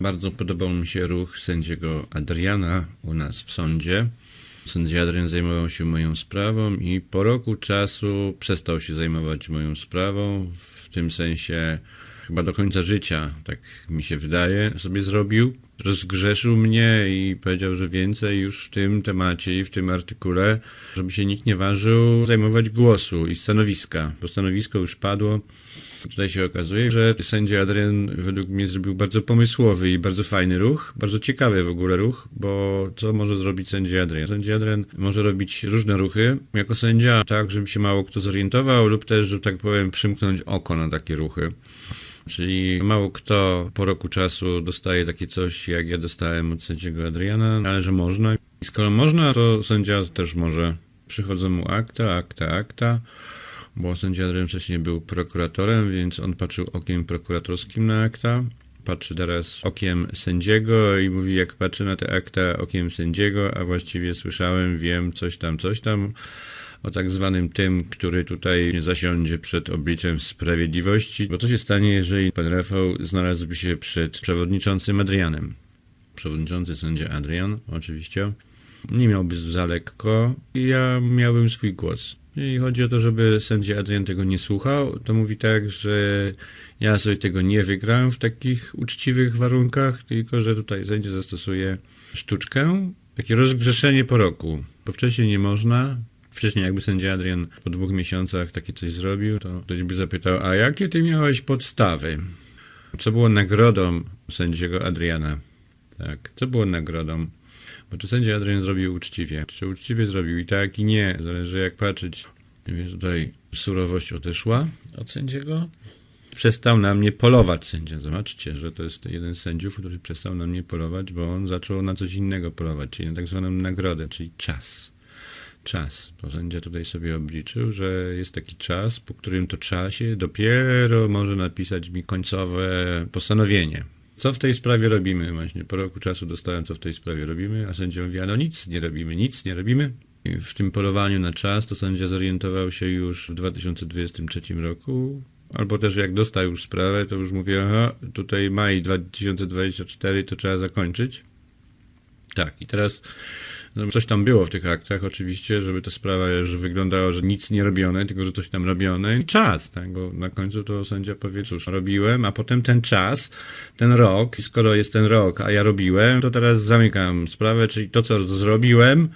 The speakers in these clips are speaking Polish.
Bardzo podobał mi się ruch sędziego Adriana u nas w sądzie. Sędzia Adrian zajmował się moją sprawą i po roku czasu przestał się zajmować moją sprawą. W tym sensie chyba do końca życia, tak mi się wydaje, sobie zrobił. Rozgrzeszył mnie i powiedział, że więcej już w tym temacie i w tym artykule, żeby się nikt nie ważył zajmować głosu i stanowiska, bo stanowisko już padło. Tutaj się okazuje, że sędzia Adrian według mnie zrobił bardzo pomysłowy i bardzo fajny ruch, bardzo ciekawy w ogóle ruch, bo co może zrobić sędzia Adrian? Sędzia Adrian może robić różne ruchy jako sędzia, tak żeby się mało kto zorientował lub też, że tak powiem, przymknąć oko na takie ruchy. Czyli mało kto po roku czasu dostaje takie coś, jak ja dostałem od sędziego Adriana, ale że można. I skoro można, to sędzia też może. Przychodzą mu akta, akta, akta, bo sędzia Adrian wcześniej był prokuratorem, więc on patrzył okiem prokuratorskim na akta. Patrzy teraz okiem sędziego i mówi, jak patrzy na te akta okiem sędziego, a właściwie słyszałem, wiem, coś tam, coś tam o tak zwanym tym, który tutaj zasiądzie przed obliczem sprawiedliwości. Bo co się stanie, jeżeli pan Rafał znalazłby się przed przewodniczącym Adrianem? Przewodniczący sędzia Adrian, oczywiście, nie miałby za lekko i ja miałbym swój głos. I chodzi o to, żeby sędzia Adrian tego nie słuchał, to mówi tak, że ja sobie tego nie wygrałem w takich uczciwych warunkach, tylko że tutaj sędzia zastosuje sztuczkę, takie rozgrzeszenie po roku, bo wcześniej nie można, Wcześniej jakby sędzia Adrian po dwóch miesiącach takie coś zrobił, to ktoś by zapytał, a jakie ty miałeś podstawy? Co było nagrodą sędziego Adriana? Tak, co było nagrodą? Bo czy sędzia Adrian zrobił uczciwie? Czy uczciwie zrobił? I tak, i nie. Zależy jak patrzeć. Więc tutaj surowość odeszła od sędziego. Przestał na mnie polować sędzia. Zobaczcie, że to jest jeden z sędziów, który przestał na mnie polować, bo on zaczął na coś innego polować, czyli na tak zwaną nagrodę, czyli czas czas. Bo sędzia tutaj sobie obliczył, że jest taki czas, po którym to czasie dopiero może napisać mi końcowe postanowienie. Co w tej sprawie robimy? Właśnie po roku czasu dostałem, co w tej sprawie robimy, a sędzia mówi, no nic nie robimy, nic nie robimy. I w tym polowaniu na czas to sędzia zorientował się już w 2023 roku, albo też jak dostał już sprawę, to już mówię, aha, tutaj maj 2024 to trzeba zakończyć. Tak, i teraz no, coś tam było w tych aktach oczywiście, żeby ta sprawa już wyglądała, że nic nie robione, tylko że coś tam robione. I czas, tak, bo na końcu to sędzia powie, cóż, robiłem, a potem ten czas, ten rok, i skoro jest ten rok, a ja robiłem, to teraz zamykam sprawę, czyli to, co zrobiłem,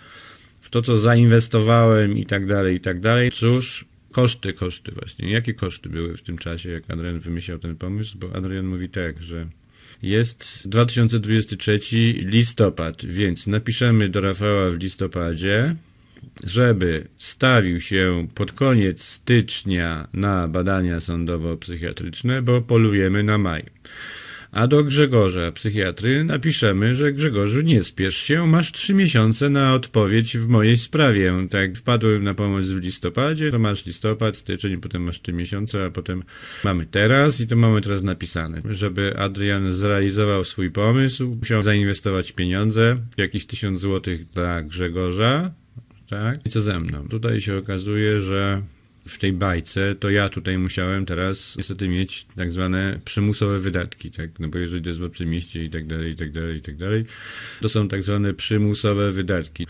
w to, co zainwestowałem i tak dalej, i tak dalej. Cóż, koszty, koszty właśnie. Jakie koszty były w tym czasie, jak Adrian wymyślał ten pomysł? Bo Adrian mówi tak, że jest 2023 listopad, więc napiszemy do Rafała w listopadzie, żeby stawił się pod koniec stycznia na badania sądowo-psychiatryczne, bo polujemy na maj. A do Grzegorza, psychiatry, napiszemy, że Grzegorzu nie spiesz się, masz trzy miesiące na odpowiedź w mojej sprawie. Tak, wpadłem na pomoc w listopadzie, to masz listopad, styczeń, potem masz trzy miesiące, a potem mamy teraz i to mamy teraz napisane. Żeby Adrian zrealizował swój pomysł, musiał zainwestować pieniądze, jakieś tysiąc złotych dla Grzegorza, tak? I co ze mną? Tutaj się okazuje, że w tej bajce, to ja tutaj musiałem teraz niestety mieć tak zwane przymusowe wydatki, tak? No bo jeżeli to jest w obcym mieście i tak dalej, i tak dalej, i tak dalej, to są tak zwane przymusowe wydatki.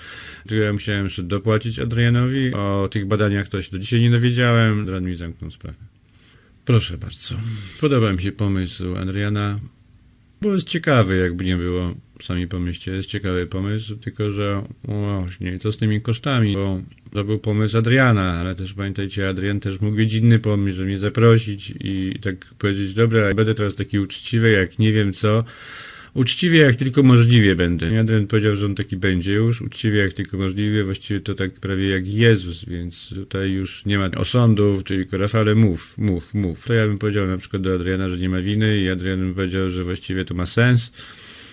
Tu ja musiałem jeszcze dopłacić Adrianowi. O tych badaniach to się do dzisiaj nie dowiedziałem. Adrian mi zamknął sprawę. Proszę bardzo. Podoba mi się pomysł Adriana, bo jest ciekawy, jakby nie było. Sami pomyślcie, jest ciekawy pomysł, tylko że właśnie, co z tymi kosztami, bo to był pomysł Adriana, ale też pamiętajcie, Adrian też mógł mieć inny pomysł, żeby mnie zaprosić i tak powiedzieć, dobra, będę teraz taki uczciwy, jak nie wiem co, uczciwie jak tylko możliwie będę. Adrian powiedział, że on taki będzie już, uczciwie jak tylko możliwie, właściwie to tak prawie jak Jezus, więc tutaj już nie ma osądów, tylko Rafale mów, mów, mów. To ja bym powiedział na przykład do Adriana, że nie ma winy i Adrian bym powiedział, że właściwie to ma sens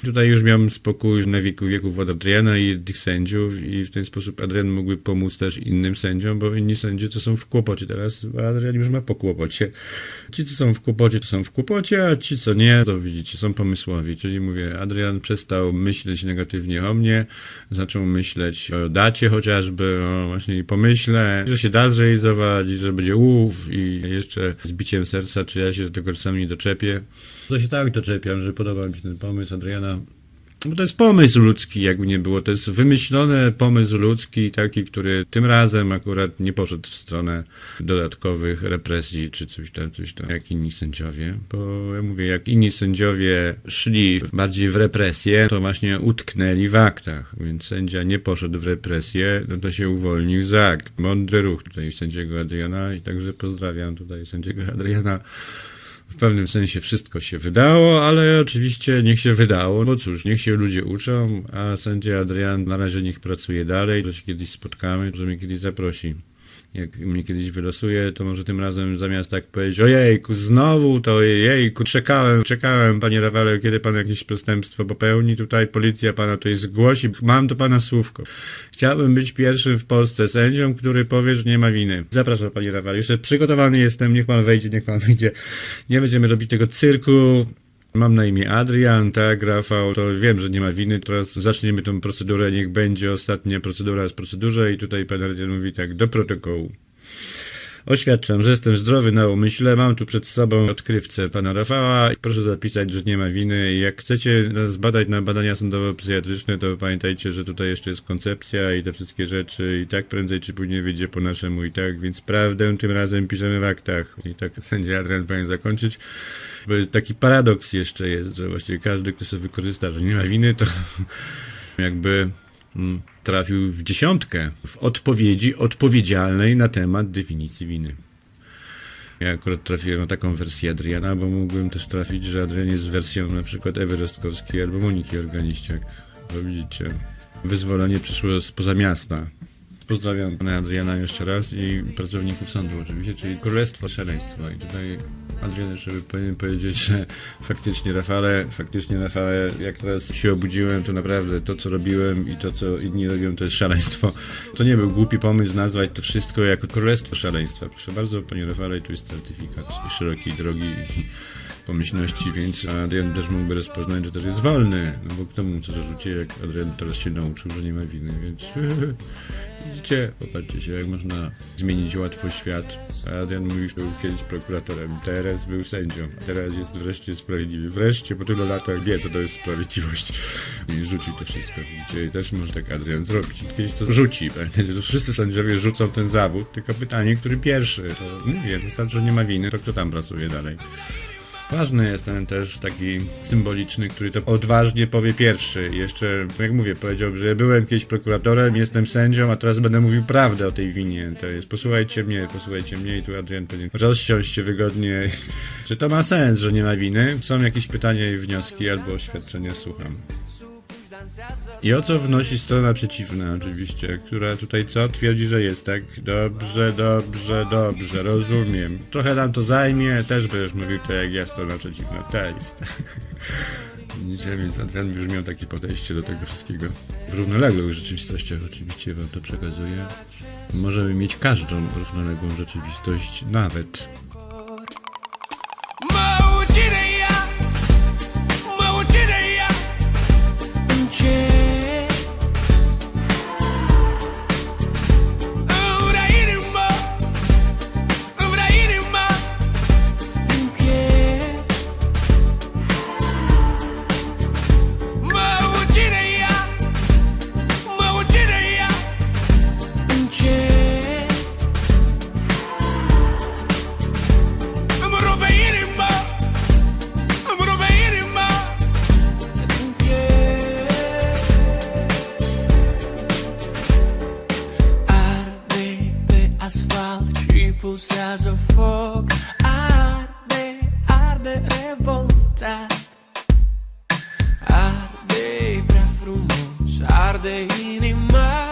Tutaj już miałem spokój na wieku wieków od Adriana i tych sędziów i w ten sposób Adrian mógłby pomóc też innym sędziom, bo inni sędziowie to są w kłopocie teraz, a Adrian już ma po kłopocie. Ci, co są w kłopocie, to są w kłopocie, a ci, co nie, to widzicie, są pomysłowi. Czyli mówię, Adrian przestał myśleć negatywnie o mnie, zaczął myśleć o dacie chociażby, o właśnie i pomyśle, że się da zrealizować i że będzie uff i jeszcze z biciem serca, czy ja się do tego czasami doczepię. To się tak doczepiam, że podoba mi się ten pomysł Adriana. Bo to jest pomysł ludzki, jakby nie było. To jest wymyślony pomysł ludzki, taki, który tym razem akurat nie poszedł w stronę dodatkowych represji, czy coś tam, coś tam, jak inni sędziowie. Bo ja mówię, jak inni sędziowie szli bardziej w represję, to właśnie utknęli w aktach. Więc sędzia nie poszedł w represję, no to się uwolnił z akt. Mądry ruch tutaj sędziego Adriana i także pozdrawiam tutaj sędziego Adriana. W pewnym sensie wszystko się wydało, ale oczywiście niech się wydało. No cóż, niech się ludzie uczą, a sędzia Adrian na razie niech pracuje dalej, że się kiedyś spotkamy, że mnie kiedyś zaprosi. Jak mnie kiedyś wylosuje, to może tym razem zamiast tak powiedzieć, ojejku, znowu to ojejku, czekałem, czekałem, panie Rafale, kiedy pan jakieś przestępstwo popełni, tutaj policja pana tutaj zgłosi, mam do pana słówko. Chciałbym być pierwszym w Polsce sędzią, który powie, że nie ma winy. Zapraszam, panie Rafale, jeszcze przygotowany jestem, niech pan wejdzie, niech pan wyjdzie. Nie będziemy robić tego cyrku, Mam na imię Adrian, tak, Rafał, to wiem, że nie ma winy. Teraz zaczniemy tą procedurę, niech będzie ostatnia procedura z procedurze i tutaj pan Adrian mówi tak, do protokołu. Oświadczam, że jestem zdrowy na umyśle, mam tu przed sobą odkrywcę pana Rafała. Proszę zapisać, że nie ma winy. Jak chcecie nas badać na badania sądowo-psychiatryczne, to pamiętajcie, że tutaj jeszcze jest koncepcja i te wszystkie rzeczy i tak prędzej czy później wyjdzie po naszemu i tak, więc prawdę tym razem piszemy w aktach. I tak sędzia Adrian powinien zakończyć. Bo taki paradoks jeszcze jest, że właściwie każdy, kto sobie wykorzysta, że nie ma winy, to jakby mm, trafił w dziesiątkę w odpowiedzi odpowiedzialnej na temat definicji winy. Ja akurat trafiłem na taką wersję Adriana, bo mógłbym też trafić, że Adrian jest wersją na przykład Ewy Rostkowskiej albo Moniki Organiściak. Bo widzicie, wyzwolenie przyszło spoza miasta. Pozdrawiam pana Adriana jeszcze raz i pracowników sądu oczywiście, czyli Królestwo Szaleństwa. I tutaj Adrian jeszcze powinien powiedzieć, że faktycznie Rafale, faktycznie Rafale, jak teraz się obudziłem, to naprawdę to, co robiłem i to, co inni robią, to jest szaleństwo. To nie był głupi pomysł nazwać to wszystko jako Królestwo Szaleństwa. Proszę bardzo, panie Rafale, tu jest certyfikat szerokiej drogi i pomyślności, więc Adrian też mógłby rozpoznać, że też jest wolny, no bo kto mu co zarzuci, jak Adrian teraz się nauczył, że nie ma winy, więc widzicie, popatrzcie się, jak można zmienić łatwo świat. Adrian mówił, że był kiedyś prokuratorem, teraz był sędzią, a teraz jest wreszcie sprawiedliwy. Wreszcie po tylu latach wie, co to jest sprawiedliwość. I rzucił to wszystko, widzicie, i też może tak Adrian zrobić. Kiedyś to rzuci, pamiętajcie, to wszyscy sędziowie rzucą ten zawód, tylko pytanie, który pierwszy. To mówię, wystarczy, że nie ma winy, to kto tam pracuje dalej? Ważny jest ten też taki symboliczny, który to odważnie powie pierwszy. Jeszcze, jak mówię, powiedział, że byłem kiedyś prokuratorem, jestem sędzią, a teraz będę mówił prawdę o tej winie. To jest, posłuchajcie mnie, posłuchajcie mnie i tu Adrian powinien rozsiąść się wygodnie. Czy to ma sens, że nie ma winy? Są jakieś pytania i wnioski albo oświadczenia, słucham. I o co wnosi strona przeciwna, oczywiście, która tutaj co? Twierdzi, że jest tak. Dobrze, dobrze, dobrze, rozumiem. Trochę nam to zajmie, też będziesz mówił tak jak ja, strona przeciwna. Tak jest. Widzicie, więc Adrian już miał takie podejście do tego wszystkiego. W równoległych rzeczywistościach oczywiście wam to przekazuję. Możemy mieć każdą równoległą rzeczywistość, nawet pulsează foc. Arde, arde revolta, Arde prea frumos, arde inima.